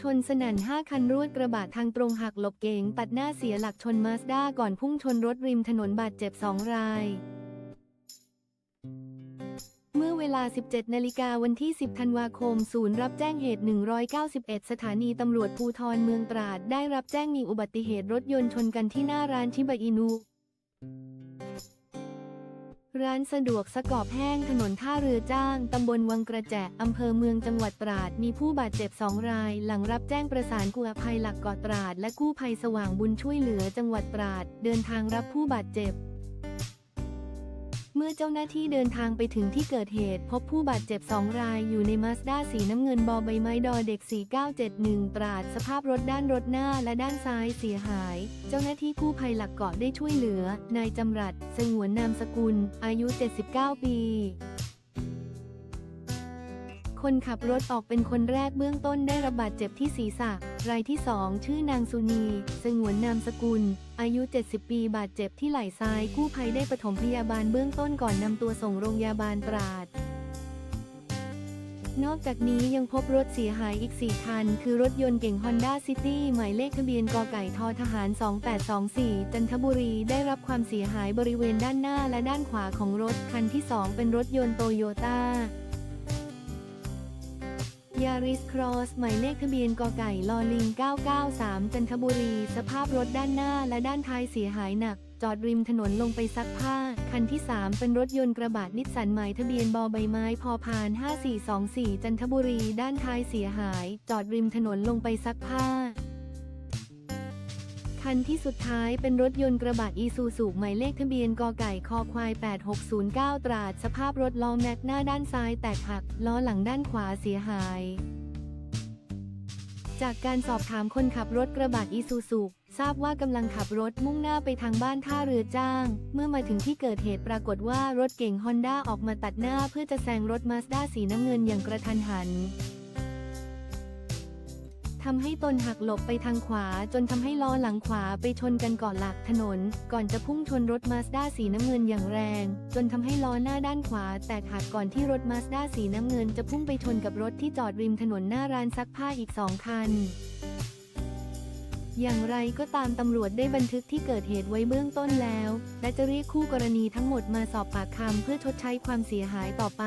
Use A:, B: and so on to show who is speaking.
A: ชนสนั่น 5 คันรวดกระบะทางตรงหักหลบเก๋งตัดหน้าเสียหลักชนมาสด้าก่อนพุ่งชนรถริมถนนบาดเจ็บ 2 รายเมื่อเวลา 17 นาฬิกาวันที่ 10 ธันวาคม ศูนย์รับแจ้งเหตุ 191 สถานีตำรวจภูทรเมืองตราด ได้รับแจ้งมีอุบัติเหตุรถยนต์ชนกันที่หน้าร้านชิบะอินุ ร้านสะดวกสกอบแห้งถนนท่าเรือจ้าง ตำบลวังกระแจอำเภอเมืองจังหวัดตราด มีผู้บาดเจ็บสองราย หลังรับแจ้งประสานกู้ภัยหลักเกาะตราด และกู้ภัยสว่างบุญช่วยเหลือจังหวัดตราด เดินทางรับผู้บาดเจ็บ เมื่อเจ้าหน้าที่เดินทางไปถึงที่เกิดเหตุ พบผู้บาดเจ็บสองรายอยู่ในมาสด้าสีน้ำเงินบอใบไม้ดอเด็ก 4971 ตราด สภาพรถด้านรถหน้าและด้านซ้ายเสียหาย เจ้าหน้าที่กู้ภัยหลักเกาะได้ช่วยเหลือ นายจำรัด สงวนนามสกุล อายุ 79 ปีคนขับรถออกเป็นคนแรกเบื้องต้นได้รับบาดเจ็บที่ศีรษะ รายที่สองชื่อนางสุนี สงวนนามสกุล อายุ 70 ปีบาดเจ็บที่ไหล่ซ้ายกู้ภัยได้ปฐมพยาบาลเบื้องต้นก่อนนำตัวส่งโรงพยาบาลตราด นอกจากนี้ยังพบรถเสียหายอีก 4 คัน คือรถยนต์เก่ง Honda City หมายเลขทะเบียนกไก่ททหาร 2824 จันทบุรีได้รับความเสียหายบริเวณด้านหน้าและด้านขวาของรถ คันที่ 2 เป็นรถยนต์โตโยต้า ยาริสครอสหมายเลขทะเบียนกไก่ลอลิง 993 จันทบุรี สภาพรถด้านหน้าและด้านท้ายเสียหายหนัก จอดริมถนนลงไปซักผ้า คันที่ 3 เป็นรถยนต์กระบะนิสสันหมายทะเบียนบอใบไม้พอพาน 5424 จันทบุรี ด้านท้ายเสียหาย จอดริมถนนลงไปซักผ้า คันที่สุดท้ายเป็นรถยนต์กระบะอีซูซูหมายเลขทะเบียนกไก่คอควาย 8609 ตราด สภาพรถล้อแม็กหน้าด้านซ้ายแตกหัก ล้อหลังด้านขวาเสียหาย จากการสอบถามคนขับรถกระบะอีซูซูทราบว่ากำลังขับรถมุ่งหน้าไปทางบ้านท่าเรือจ้าง เมื่อมาถึงที่เกิดเหตุปรากฏว่ารถเก่งฮอนด้าออกมาตัดหน้าเพื่อจะแซงรถมาสด้าสีน้ำเงินอย่างกระทันหัน ทำให้ตนหักหลบไปทางขวา จนทำให้ล้อหลังขวาไปชนกันก่อนหลักถนน ก่อนจะพุ่งชนรถมาสด้าสีน้ำเงินอย่างแรง จนทำให้ล้อหน้าด้านขวา แตกหักก่อนที่รถมาสด้าสีน้ำเงินจะพุ่งไปชนกับรถที่จอดริมถนนหน้าร้านซักผ้าอีกสองคันอย่างไรก็ตามตำรวจได้บันทึกที่เกิดเหตุไว้เบื้องต้นแล้ว และจะเรียกคู่กรณีทั้งหมดมาสอบปากคำเพื่อชดใช้ความเสียหายต่อไป